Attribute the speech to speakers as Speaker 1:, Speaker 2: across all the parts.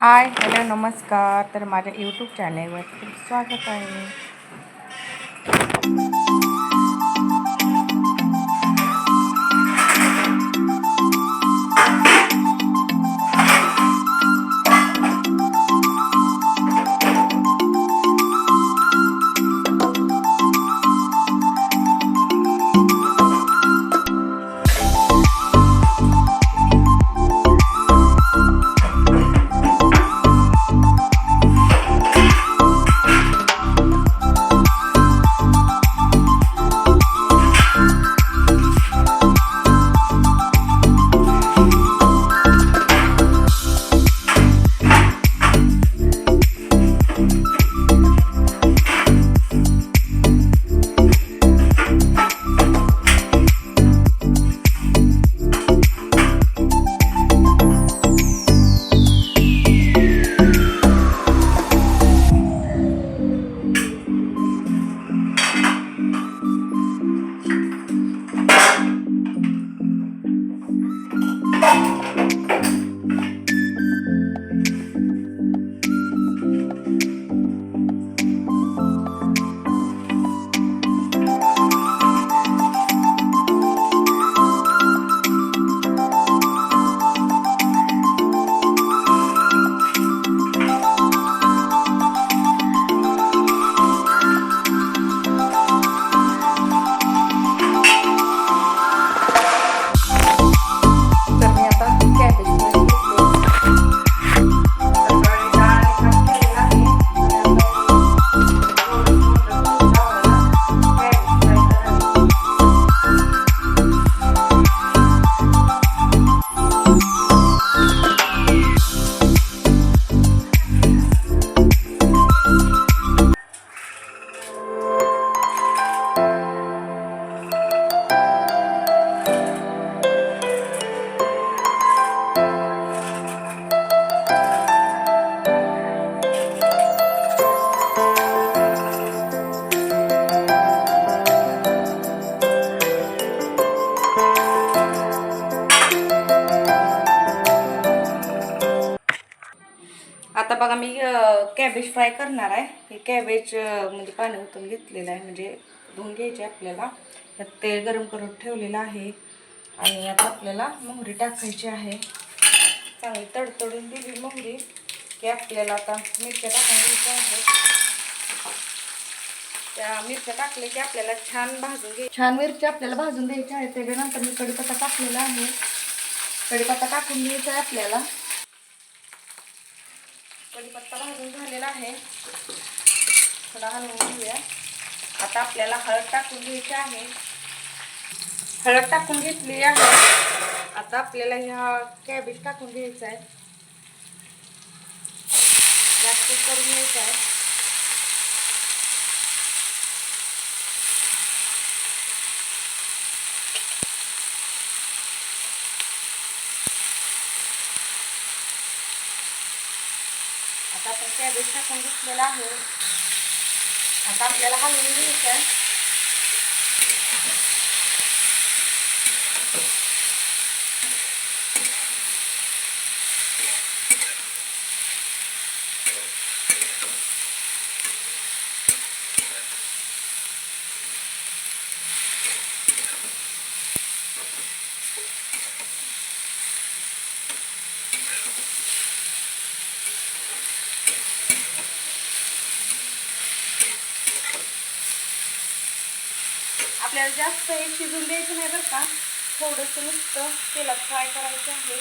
Speaker 1: Hi hello नमस्कार. तर माझ्या यूट्यूब चॅनेलवर खूप स्वागत आहे. तर मी कॅबेज फ्राय करणार आहे. हे कॅबेज म्हणजे पाणी उतरून घेतलेलं आहे. म्हणजे धुवून घ्यायचे आपल्याला. त्यात तेल गरम करून ठेवलेलं आहे. आणि आता आपल्याला मोहरी टाकायची आहे. चांगली तडतडून दिली मोहरी की आपल्याला आता मिरच्या टाकून आहे त्या मिरच्या टाकल्या की आपल्याला छान भाजून घ्याय छान मिरच्या आपल्याला भाजून द्यायच्या आहे. त्याच्यानंतर मी कढीपत्ता टाकलेला आहे. कढीपत्ता टाकून घ्यायचा आहे आपल्याला. कढीपत्ता भाजून झालेला आहे. थोडा हलवून घेऊया. आता आपल्याला हळद टाकून घ्यायची आहे. हळद टाकून घेतली आहे. आता आपल्याला ह्या कॅबेज टाकून घ्यायचं आहे. जास्त करून घ्यायचं आहे. आता आपण कॅबेज टाकून घेतलेला आहे. आता आपल्याला हलवून घ्यायचं आपल्याला जास्त हे शिजून द्यायचं नाही बरं का. थोडंसं नुसतं तेलात फ्राय करायचं आहे.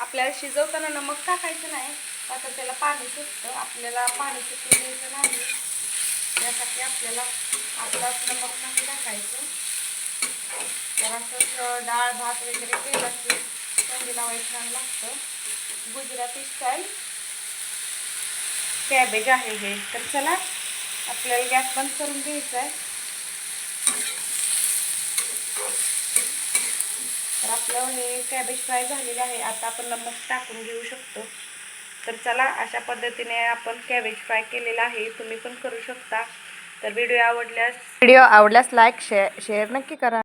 Speaker 1: आपल्याला शिजवताना नमक टाकायचं नाही. आता त्याला पाणी सुटतं. आपल्याला पाणी सुटून द्यायचं नाही. यासाठी आपल्याला आपलाच नमक नाही टाकायचं. तर असंच डाळ भात वगैरे केलं की तोंडी वाईट छान लागतं. गुजराती स्टाईल कॅबेज आहे हे. तर चला आपल्याला गॅस बंद करून घ्यायचा आहे. तर आपलं हे कॅबेज फ्राय झालेले आहे. आता आपण नमक टाकून घेऊ शकतो. तर चला अशा पद्धतीने आपण कॅबेज फ्राय केलेला आहे. तुम्ही पण करू शकता. तर व्हिडिओ आवडल्यास
Speaker 2: व्हिडिओ आवडल्यास लाईक शेअर शेअर नक्की करा.